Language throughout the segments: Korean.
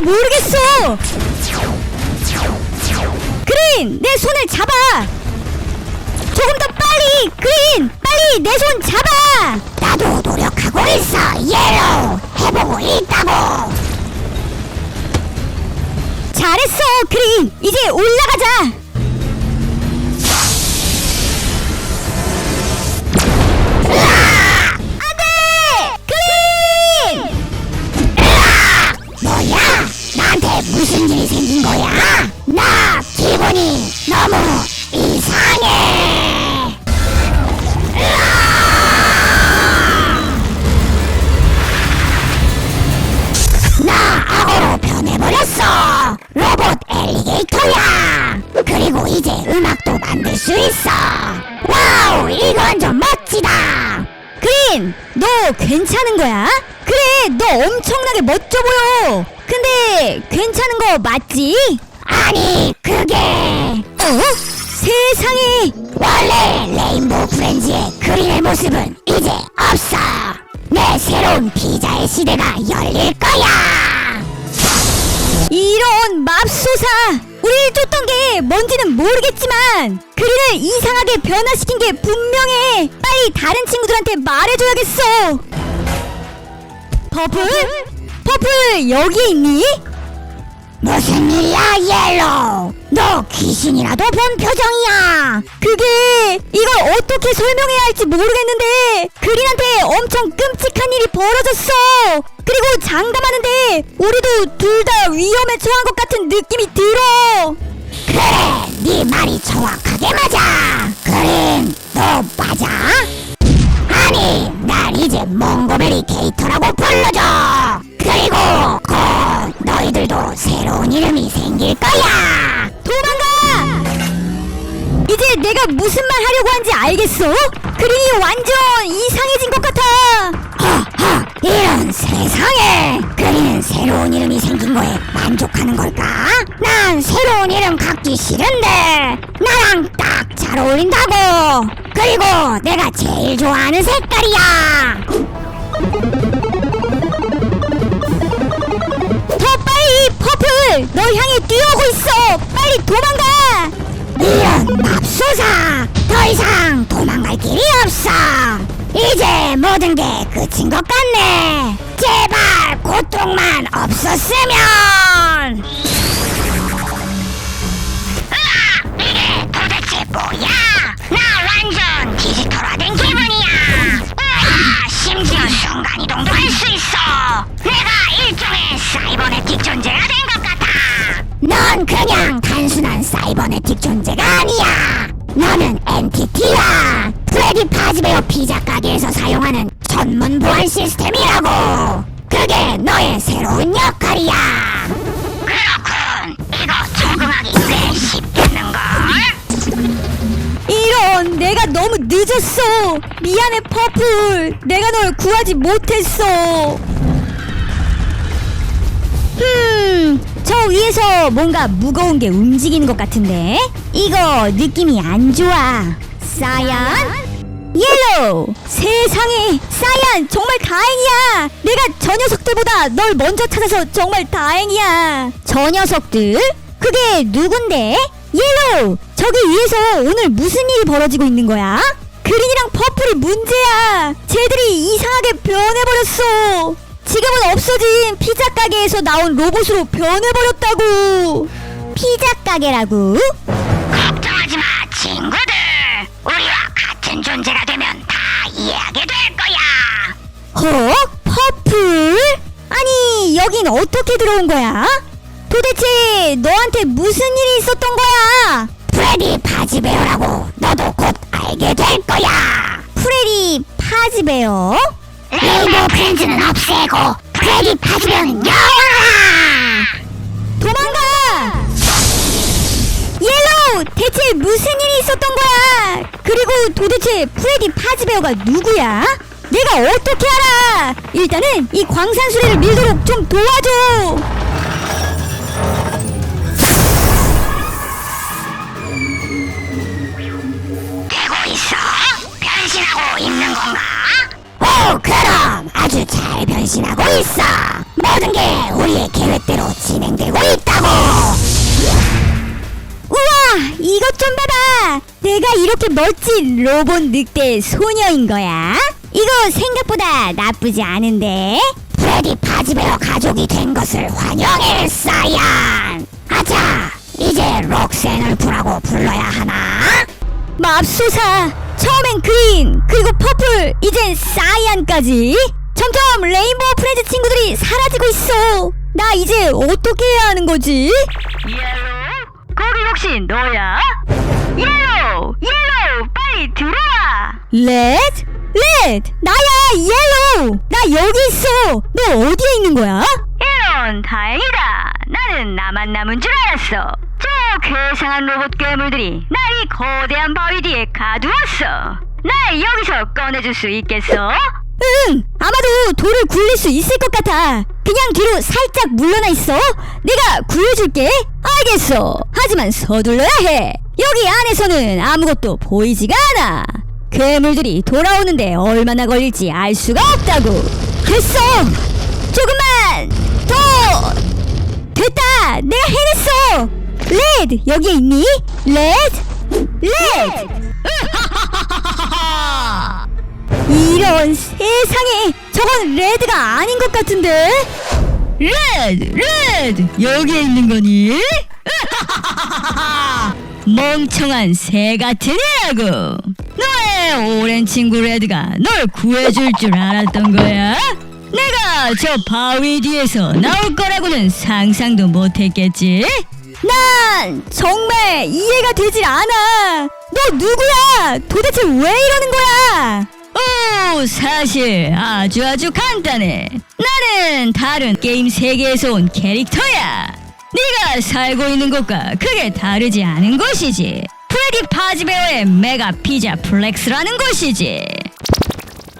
모르겠어. 그린, 내 손을 잡아. 조금 더 빨리, 그린, 빨리 내 손 잡아. 나도 노력하고 있어 옐로우 해보고 있다고 잘했어, 그린. 이제 올라가자. 무슨 일이 생긴 거야? 나 기분이 너무 이상해. 나 악어로 변해버렸어. 로봇 엘리게이터야. 그리고 이제 음악도 만들 수 있어. 와우 이건 좀 멋지다. 그린, 너 괜찮은 거야? 그래, 너 엄청나게 멋져 보여. 괜찮은 거 맞지? 아니 그게 어? 세상에! 원래 레인보우 프렌즈의 그린의 모습은 이제 없어 내 새로운 피자의 시대가 열릴 거야 이런 맙소사! 우리를 쫓던 게 뭔지는 모르겠지만 그린을 이상하게 변화시킨 게 분명해! 빨리 다른 친구들한테 말해줘야겠어! 퍼플? 퍼플 여기 있니? 무슨 일이야 옐로우? 너 귀신이라도 본 표정이야. 그게 이걸 어떻게 설명해야 할지 모르겠는데 그린한테 엄청 끔찍한 일이 벌어졌어. 그리고 장담하는데 우리도 둘 다 위험에 처한 것 같은 느낌이 들어. 그래 네 말이 정확하게 맞아. 그린 너 맞아? 아니 날 이제 몽고베리 게이터라고 불러줘 그리고 곧 너희들도 새로운 이름이 생길 거야. 도망가! 이제 내가 무슨 말 하려고 한지 알겠어? 그린이 완전 이상해진 것 같아. 허허 이런 세상에! 그리는 새로운 이름이 생긴 거에 만족하는 걸까? 난 새로운 이름 갖기 싫은데 나랑 딱 잘 어울린다고. 그리고 내가 제일 좋아하는 색깔이야 퍼플 널 향해 뛰어오고 있어. 빨리 도망가. 이런 맙소사. 더 이상 도망갈 길이 없어. 이제 모든 게 끝인 것 같네. 제발 고통만 없었으면. 아, 이게 도대체 뭐야? 나 완전 디지털화된 기분이야. 으아, 심지어 순간이동도 할 수 있어. 내가 일종의 사이버네틱 것 같아 넌 그냥 단순한 사이버네틱 존재가 아니야. 너는 엔티티야. 프레디 파즈베어 피자 가게에서 사용하는 전문 보안 시스템이라고. 그게 너의 새로운 역할이야. 그렇군. 이거 적응하기 꽤 쉽겠는걸? 이런 내가 너무 늦었어. 미안해 퍼플. 내가 널 구하지 못했어. 흠 저 위에서 뭔가 무거운 게 움직이는 것 같은데? 이거 느낌이 안 좋아. 사얀 옐로우! 세상에! 사얀 정말 다행이야! 내가 저 녀석들보다 널 먼저 찾아서 정말 다행이야! 저 녀석들? 그게 누군데? 옐로우! 저기 위에서 오늘 무슨 일이 벌어지고 있는 거야? 그린이랑 퍼플이 문제야! 쟤들이 이상하게 변해버렸어 지금은 없어진 피자 가게에서 나온 로봇으로 변해버렸다고 피자 가게라고? 걱정하지 마 친구들 우리와 같은 존재가 되면 다 이해하게 될 거야 어? 퍼플? 아니 여긴 어떻게 들어온 거야? 도대체 너한테 무슨 일이 있었던 거야? 프레디 파즈베어라고 너도 곧 알게 될 거야 프레디 파즈베어? 레인보우 프렌즈는 없애고 프레디 파즈베어는 영원하라 도망가! 옐로우 대체 무슨 일이 있었던 거야? 그리고 도대체 프레디 파즈베어가 누구야? 내가 어떻게 알아? 일단은 이 광산 수레를 밀도록 좀 도와줘. 변신하고 있어. 모든 게 우리의 계획대로 진행되고 있다고. 우와 이것 좀 봐봐. 내가 이렇게 멋진 로봇 늑대 소녀인 거야? 이거 생각보다 나쁘지 않은데? 프레디 파즈베어 가족이 된 것을 환영해, 사이안. 아자, 이제 록센을 부라고 불러야 하나? 맙소사. 처음엔 그린 그리고 퍼플 이젠 사이안까지 점점 레인보우 프렌즈 친구들이 사라지고 있어 나 이제 어떻게 해야 하는 거지? 옐로우? 거기 혹시 너야? 옐로우! 옐로우! 빨리 들어와! 레드? 레드 나야 옐로우 나 여기 있어 너 어디에 있는 거야? 이런 다행이다 나는 나만 남은 줄 알았어 저 괴상한 로봇 괴물들이 날 이 거대한 바위 뒤에 가두었어 날 여기서 꺼내줄 수 있겠어? 응 아마도 돌을 굴릴 수 있을 것 같아. 그냥 뒤로 살짝 물러나 있어. 내가 구해줄게. 알겠어. 하지만 서둘러야 해. 여기 안에서는 아무것도 보이지가 않아. 괴물들이 돌아오는데 얼마나 걸릴지 알 수가 없다고. 됐어. 조금만 더. 됐다. 내가 해냈어. 레드 여기에 있니? 레드? 레드 이런 세상에 저건 레드가 아닌 것 같은데 레드! 레드! 여기에 있는 거니? 멍청한 새 같은 애라고 너의 오랜 친구 레드가 널 구해줄 줄 알았던 거야? 내가 저 바위 뒤에서 나올 거라고는 상상도 못했겠지? 난 정말 이해가 되질 않아 너 누구야 도대체 왜 이러는 거야 오, 사실 아주 아주 간단해. 나는 다른 게임 세계에서 온 캐릭터야. 네가 살고 있는 곳과 크게 다르지 않은 곳이지. 프레디 파즈베어의 메가 피자 플렉스라는 곳이지.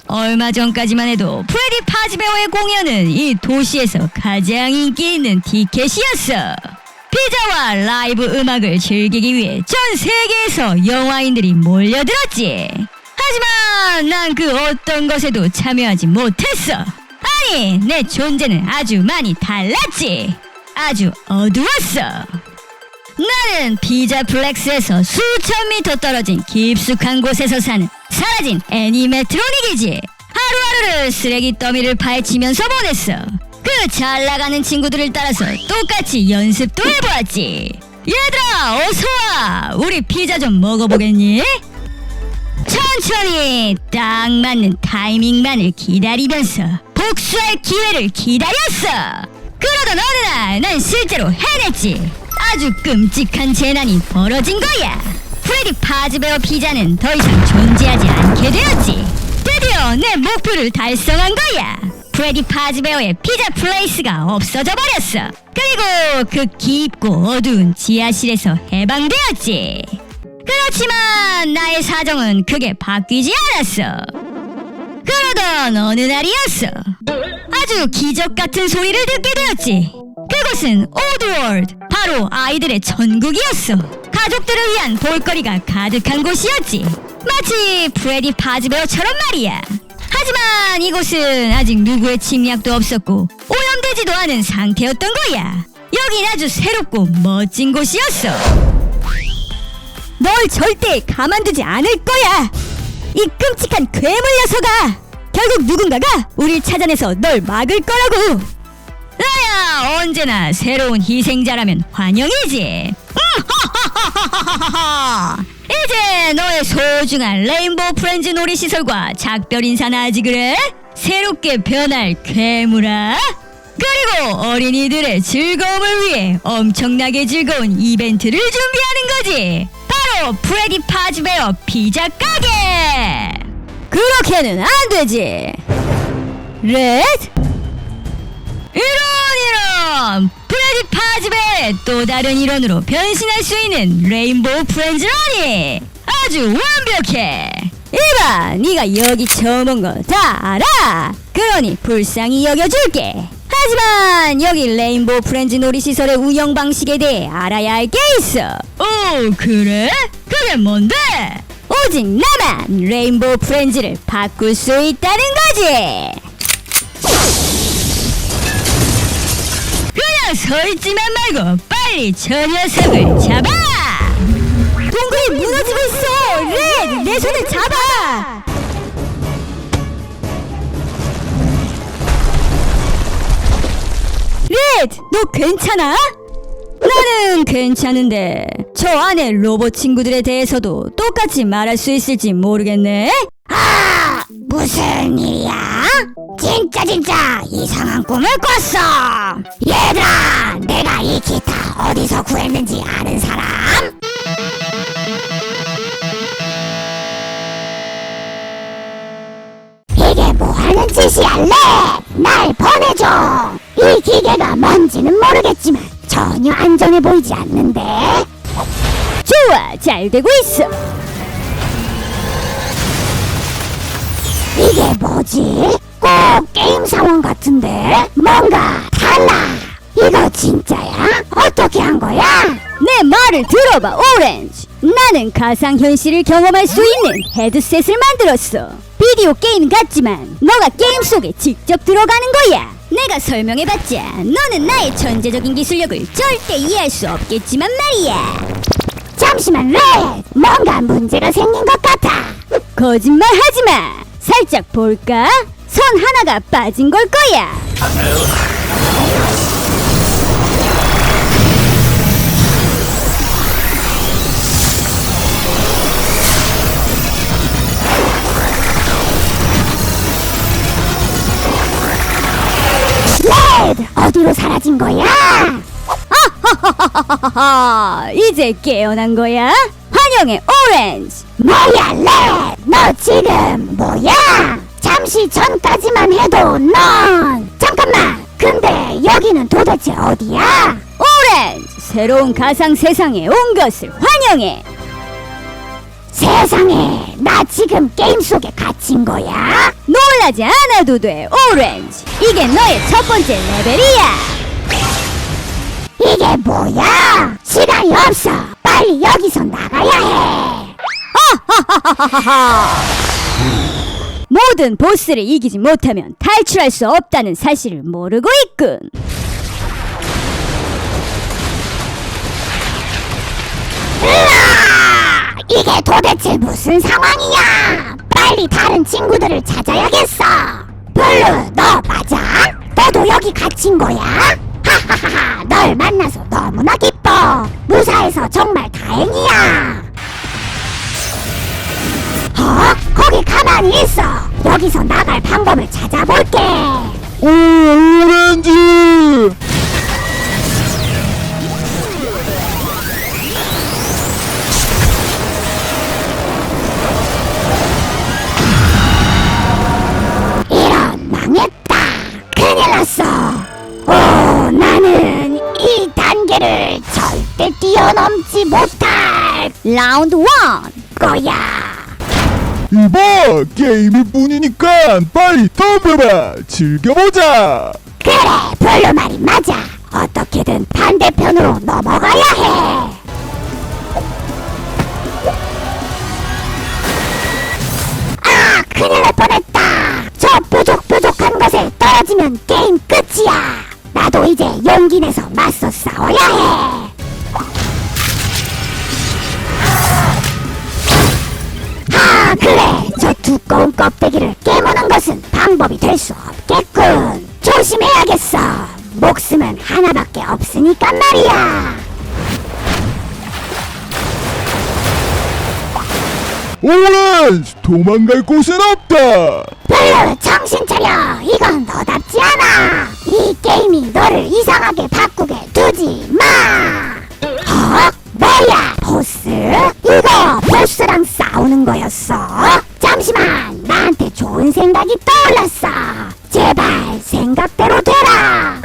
얼마 전까지만 해도 프레디 파즈베어의 공연은 이 도시에서 가장 인기 있는 티켓이었어. 피자와 라이브 음악을 즐기기 위해 전 세계에서 영화인들이 몰려들었지. 하지만 난 그 어떤 것에도 참여하지 못했어. 아니, 내 존재는 아주 많이 달랐지. 아주 어두웠어. 나는 피자 플렉스에서 수천 미터 떨어진 깊숙한 곳에서 사는 사라진 애니메트로닉이지. 하루하루를 쓰레기 더미를 파헤치면서 보냈어. 그 잘 나가는 친구들을 따라서 똑같이 연습도 해보았지. 얘들아, 어서 와. 우리 피자 좀 먹어보겠니? 천천히 딱 맞는 타이밍만을 기다리면서 복수할 기회를 기다렸어. 그러던 어느 날 난 실제로 해냈지. 아주 끔찍한 재난이 벌어진 거야. 프레디 파즈베어 피자는 더 이상 존재하지 않게 되었지. 드디어 내 목표를 달성한 거야. 프레디 파즈베어의 피자 플레이스가 없어져 버렸어. 그리고 그 깊고 어두운 지하실에서 해방되었지. 그렇지만 나의 사정은 크게 바뀌지 않았어. 그러던 어느 날이었어. 아주 기적 같은 소리를 듣게 되었지. 그곳은 오드월드, 바로 아이들의 천국이었어. 가족들을 위한 볼거리가 가득한 곳이었지. 마치 프레디 파즈베어처럼 말이야. 하지만 이곳은 아직 누구의 침략도 없었고 오염되지도 않은 상태였던 거야. 여긴 아주 새롭고 멋진 곳이었어. 널 절대 가만두지 않을 거야 이 끔찍한 괴물 녀석아 결국 누군가가 우릴 찾아내서 널 막을 거라고 나야 언제나 새로운 희생자라면 환영이지. 이제 너의 소중한 레인보우 프렌즈 놀이시설과 작별 인사나 하지 그래? 새롭게 변할 괴물아. 그리고 어린이들의 즐거움을 위해 엄청나게 즐거운 이벤트를 준비하는 거지. 바로 프레디 파즈베어 피자 가게. 그렇게는 안 되지! 레드? 이런 이런! 프레디 파즈베의 또 다른 일원으로 변신할 수 있는 레인보우 프렌즈라니! 아주 완벽해! 이봐 네가 여기 처음 온 거 다 알아! 그러니 불쌍히 여겨줄게 하지만 여기 레인보우 프렌즈 놀이시설의 운영 방식에 대해 알아야 할 게 있어 오 그래? 그게 뭔데? 오직 나만 레인보우 프렌즈를 바꿀 수 있다는 거지 서 있지만 말고 빨리 저 녀석을 잡아! 동굴이 무너지고 있어! 레드! 내 손을 잡아! 레드! 너 괜찮아? 나는 괜찮은데 저 안에 로봇 친구들에 대해서도 똑같이 말할 수 있을지 모르겠네. 아, 무슨 일이야? 진짜 진짜 이상한 꿈을 꿨어. 얘들아, 내가 이 기타 어디서 구했는지 아는 사람? 랩! 날 보내줘! 이 기계가 뭔지는 모르겠지만 전혀 안전해 보이지 않는데? 좋아! 잘 되고 있어! 이게 뭐지? 꼭 게임 상황 같은데? 뭔가 달라! 이거 진짜야? 어떻게 한 거야? 내 말을 들어봐, 오렌지! 나는 가상현실을 경험할 수 있는 헤드셋을 만들었어! 비디오 게임 같지만 너가 게임 속에 직접 들어가는 거야! 내가 설명해봤자 너는 나의 천재적인 기술력을 절대 이해할 수 없겠지만 말이야! 잠시만, 레! 뭔가 문제가 생긴 것 같아! 거짓말 하지 마. 살짝 볼까? 선 하나가 빠진 걸 거야. 레드! 어디로 사라진 거야? 하하하하. 이제 깨어난 거야? 환영해, 오렌지. 뭐야, 레드! 너 지금 뭐야? 잠시 전까지만 해도 넌! 잠깐만! 근데 여기는 도대체 어디야? 오렌지. 새로운 가상 세상에 온 것을 환영해. 세상에, 나 지금 게임 속에 갇힌 거야? 놀라지 않아도 돼, 오렌지. 이게 너의 첫 번째 레벨이야. 이게 뭐야? 시간이 없어. 빨리 여기서 나가야 해. 모든 보스를 이기지 못하면 탈출할 수 없다는 사실을 모르고 있군. 으아! 이게 도대체 무슨 상황이야? 빨리 다른 친구들을 찾아야겠어. 블루, 너 맞아? 너도 여기 갇힌 거야? 하하하하, 널 만나서 너무나 기뻐. 무사해서 정말 다행이야. 어? 거기 가만히 있어. 여기서 나갈 방법을 찾아볼게. 오렌지! 큰일 났어. 오, 나는 이 단계를 절대 뛰어넘지 못할 라운드 원. 거야. 이봐 게임일 뿐이니까 빨리 덤벼봐 즐겨보자 그래, 별로 말이 맞아. 어떻게든 반대편으로 넘어가야 해. 아, 큰일 날 뻔했다. 저 뾰족 것에 떨어지면 게임 끝이야. 나도 이제 용기 내서 맞서 싸워야 해. 아, 그래. 도망갈 곳은 없다 별로 정신 차려. 이건 너답지 않아. 이 게임이 너를 이상하게 바꾸게 두지 마. 어? 뭐야, 보스? 이거 보스랑 싸우는 거였어? 잠시만, 나한테 좋은 생각이 떠올랐어. 제발 생각대로 되라.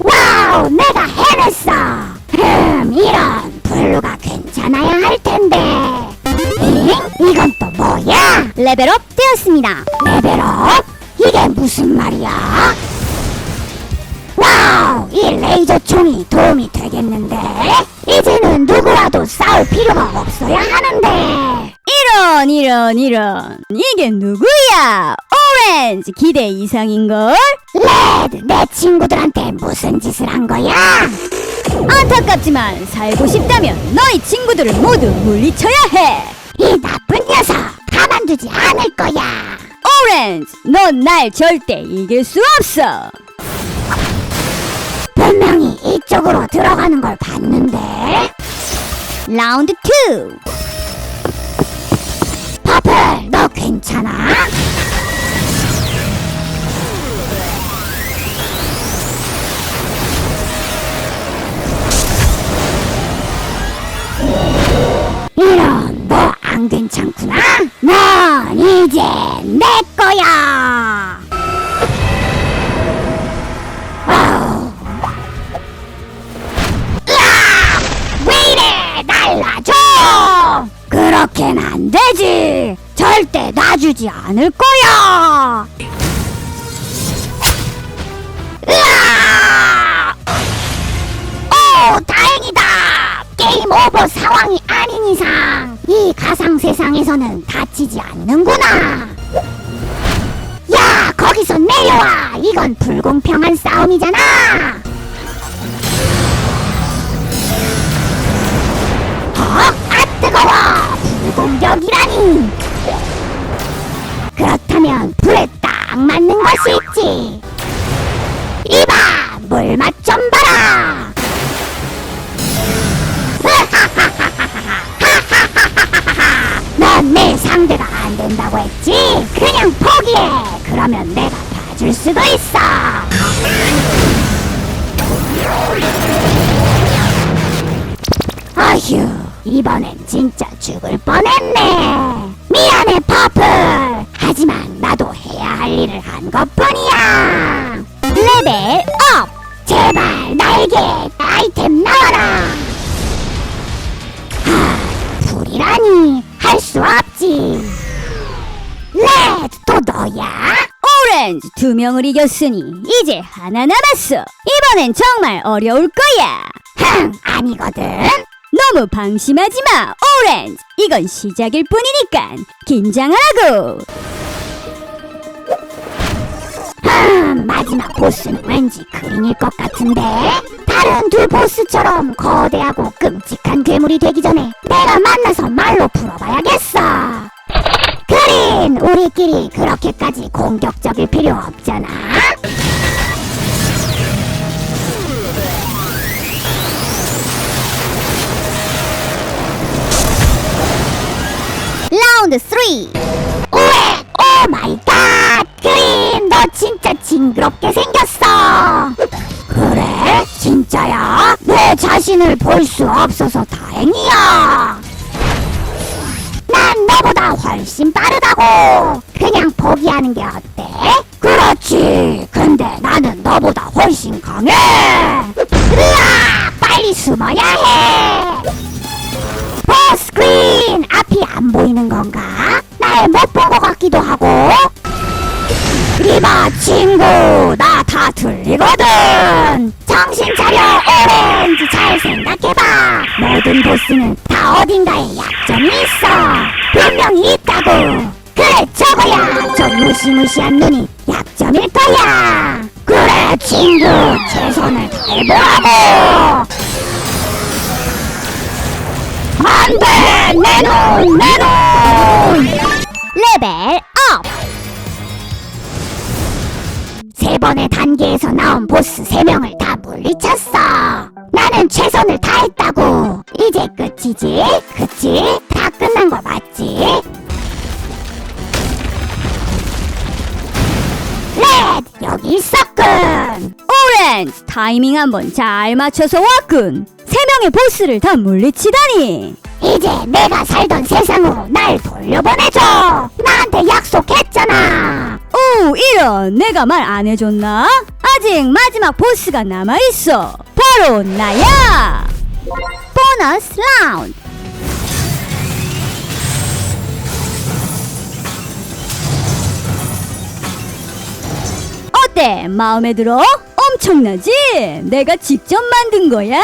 와우, 내 레벨업 되었습니다. 레벨업? 이게 무슨 말이야? 와우! 이 레이저 총이 도움이 되겠는데? 이제는 누구와도 싸울 필요가 없어야 하는데! 이런 이런 이런 이게 누구야? 오렌지 기대 이상인걸? 레드, 내 친구들한테 무슨 짓을 한 거야? 안타깝지만 살고 싶다면 너희 친구들을 모두 물리쳐야 해. 이 나쁜 녀석 가만두지 않을 거야. 오렌지, 넌 날 절대 이길 수 없어. 분명히 이쪽으로 들어가는 걸 봤는데. 라운드 2. 퍼플, 너 괜찮아? 이런, 너 안 괜찮구나? 넌 이제 내 거야! 왜 이래! 날라줘! 그렇게는 안 되지! 절대 놔주지 않을 거야! 으악! 오, 다행이다! 게임 오버 상황이 아닌 이상 이 가상 세상에서는 다치지 않는구나! 야, 거기서 내려와! 이건 불공평한 싸움이잖아! 어? 아 뜨거워! 불공격이라니! 그렇다면 불에 딱 맞는 것이 있지! 이봐! 물맛 좀 봐라! 된다고 했지? 그냥 포기해! 그러면 내가 봐줄 수도 있어! 아휴, 이번엔 진짜 죽을 뻔했네. 미안해, 퍼플. 하지만 나도 해야 할 일을 한 것뿐이야. 레벨 업. 제발 나에게 아이템 나와라. 하, 불이라니 할 수 없지. 레드 또 너야? 오렌지 두 명을 이겼으니 이제 하나 남았어. 이번엔 정말 어려울 거야. 흥, 아니거든. 너무 방심하지 마, 오렌지. 이건 시작일 뿐이니까 긴장하라고. 음, 마지막 보스는 왠지 그린일 것 같은데 다른 두 보스처럼 거대하고 끔찍한 괴물이 되기 전에 내가 만나서 말로 풀어봐야겠어 그린 우리끼리 그렇게까지 공격적일 필요 없잖아. 라운드 3. 우에 오 마이 갓! 그린 너 진짜 징그럽게 생겼어. 그래? 진짜야? 내 자신을 볼 수 없어서 다행이야. 난 너보다 훨씬 빠르다고. 그냥 포기하는 게 어때? 그렇지. 근데 나는 너보다 훨씬 강해. 으아 빨리 숨어야 해. 버스크린 앞이 안 보이는 건가? 날 못 본 것 같기도 하고. 이봐 친구 나 다 들리거든. 정신 차려 오렌지. 잘 생각해봐. 모든 보스는 다 어딘가에 약점이 있어 분명히 있다고 그래 저거야 저 무시무시한 눈이 약점일 거야 그래 친구 최선을 다해보라고 안돼 내눈 내눈 레벨 업. 세 번의 단계에서 나온 보스 세 명을 다 물리쳤어. 나는 최선을 다했다고. 이제 끝이지? 그치? 다 끝난 거 맞지? 레드 여기 있었군. 오렌지 타이밍 한번 잘 맞춰서 왔군. 세 명의 보스를 다 물리치다니. 이제 내가 살던 세상으로 날 돌려보내줘. 나한테 약속했잖아. 오 이런 내가 말 안 해줬나? 아직 마지막 보스가 남아있어. 바로 나야. 보너스 라운드. 어때? 마음에 들어? 엄청나지? 내가 직접 만든 거야.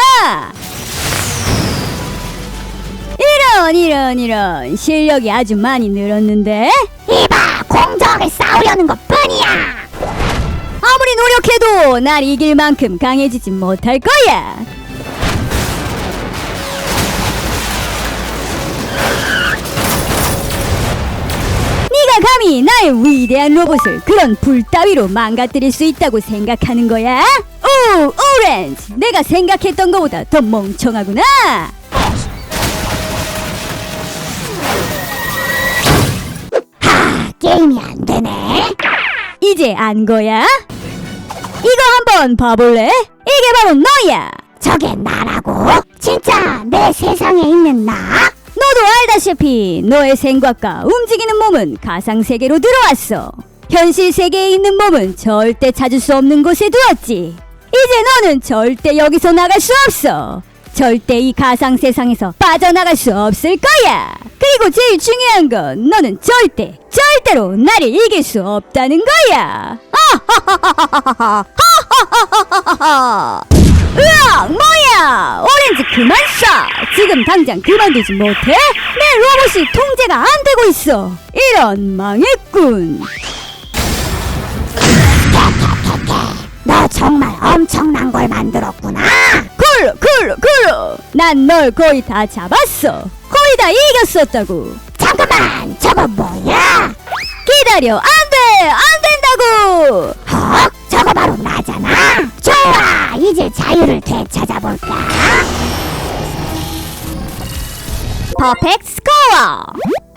이런 이런 이런 실력이 아주 많이 늘었는데 이봐 공정을 싸우려는 것뿐이야 아무리 노력해도 날 이길 만큼 강해지지 못할 거야 감히 나의 위대한 로봇을 그런 불 따위로 망가뜨릴 수 있다고 생각하는 거야? 오, 오렌지! 내가 생각했던 것보다 더 멍청하구나! 게임이 안 되네. 이제 안 거야? 이거 한번 봐볼래? 이게 바로 너야! 저게 나라고? 진짜 내 세상에 있는 나? 너도 알다시피 너의 생각과 움직이는 몸은 가상 세계로 들어왔어. 현실 세계에 있는 몸은 절대 찾을 수 없는 곳에 두었지. 이제 너는 절대 여기서 나갈 수 없어. 절대 이 가상 세상에서 빠져나갈 수 없을 거야. 그리고 제일 중요한 건 너는 절대 절대로 나를 이길 수 없다는 거야. 으악 뭐야? 오렌지 그만 쏴. 지금 당장 그만두지 못해? 내 로봇이 통제가 안 되고 있어. 이런 망했군. 너 정말 엄청난 걸 만들었구나. 굴 굴 굴 난 널 거의 다 잡았어. 거의 다 이겼었다고. 잠깐만 저거 뭐야? 기다려. 안돼! 안 된다고! 헉 저거 바로 나잖아. 좋아 자유를 되찾아볼까? 퍼펙트 스코어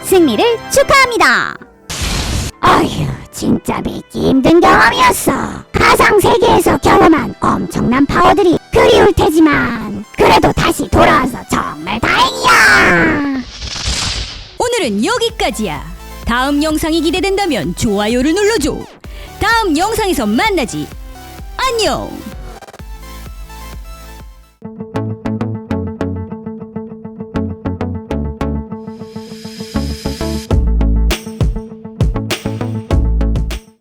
승리를 축하합니다 어휴, 진짜 믿기 힘든 경험이었어. 가상 세계에서 경험한 엄청난 파워들이 그리울 테지만 그래도 다시 돌아와서 정말 다행이야. 오늘은 여기까지야. 다음 영상이 기대된다면 좋아요를 눌러줘. 다음 영상에서 만나지. 안녕.